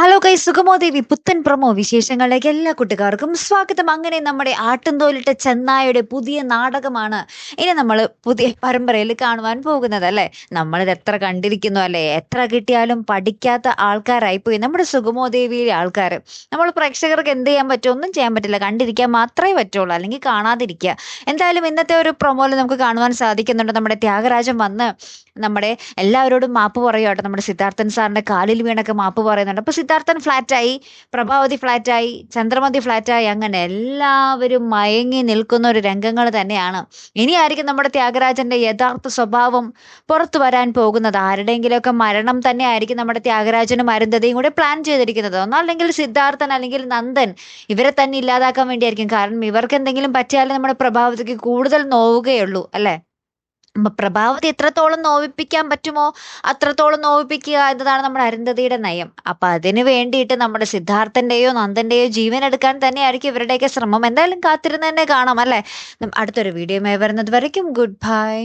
Hello കൈ സുഖമോദേവി പുത്തൻ promo വിശേഷങ്ങളിലേക്ക് എല്ലാ കൂട്ടുകാർക്കും സ്വാഗതം. അങ്ങനെ നമ്മുടെ ആട്ടുംതോലിട്ട ചെന്നായുടെ പുതിയ നാടകമാണ് ഇനി നമ്മൾ പുതിയ പരമ്പരയിൽ കാണുവാൻ പോകുന്നത് അല്ലേ? നമ്മളിത് എത്ര കണ്ടിരിക്കുന്നു അല്ലേ? എത്ര കിട്ടിയാലും പഠിക്കാത്ത ആൾക്കാരായി പോയി നമ്മുടെ സുഗമോദേവിയിലെ ആൾക്കാർ നമ്മൾ പ്രേക്ഷകർക്ക് എന്ത് ചെയ്യാൻ പറ്റും? ഒന്നും ചെയ്യാൻ പറ്റില്ല. കണ്ടിരിക്കാൻ മാത്രമേ പറ്റുള്ളൂ. അല്ലെങ്കിൽ കാണാതിരിക്കുക. എന്തായാലും ഇന്നത്തെ ഒരു പ്രൊമോയിൽ നമുക്ക് കാണുവാൻ സാധിക്കുന്നുണ്ട് നമ്മുടെ ത്യാഗരാജൻ വന്ന് നമ്മുടെ എല്ലാവരോടും മാപ്പ് പറയുകട്ടോ നമ്മുടെ സിദ്ധാർത്ഥൻ സാറിന്റെ കാലിൽ വീണൊക്കെ മാപ്പ് പറയുന്നുണ്ട്. അപ്പൊ സിദ്ധാർത്ഥൻ ഫ്ലാറ്റായി പ്രഭാവതി ഫ്ലാറ്റായി ചന്ദ്രമതി ഫ്ലാറ്റായി അങ്ങനെ എല്ലാവരും മയങ്ങി നിൽക്കുന്ന ഒരു രംഗങ്ങൾ തന്നെയാണ്. ഇനിയായിരിക്കും നമ്മുടെ ത്യാഗരാജന്റെ യഥാർത്ഥ സ്വഭാവം പുറത്തു വരാൻ പോകുന്നത്. ആരുടെയെങ്കിലുമൊക്കെ മരണം തന്നെ ആയിരിക്കും നമ്മുടെ ത്യാഗരാജനും അരുന്ധതയും കൂടെ പ്ലാൻ ചെയ്തിരിക്കുന്നത്. ഒന്നല്ലെങ്കിൽ സിദ്ധാർത്ഥൻ അല്ലെങ്കിൽ നന്ദൻ. ഇവരെ തന്നെ ഇല്ലാതാക്കാൻ വേണ്ടിയായിരിക്കും. കാരണം ഇവർക്ക് എന്തെങ്കിലും പറ്റിയാലേ നമ്മുടെ പ്രഭാവതിക്ക് കൂടുതൽ നോവുകയുള്ളൂ അല്ലെ? പ്രഭാവതി എത്രത്തോളം നോവിപ്പിക്കാൻ പറ്റുമോ അത്രത്തോളം നോവിപ്പിക്കുക എന്നതാണ് നമ്മുടെ അരുന്ധതിയുടെ നയം. അപ്പൊ അതിന് വേണ്ടിയിട്ട് നമ്മുടെ സിദ്ധാർത്ഥന്റെയോ നന്ദന്റെയോ ജീവൻ എടുക്കാൻ തന്നെയായിരിക്കും ഇവരുടെയൊക്കെ ശ്രമം. എന്തായാലും കാത്തിരുന്ന് തന്നെ കാണാം അല്ലെ? അടുത്തൊരു വീഡിയോ വരുന്നത് വരയ്ക്കും. Good bye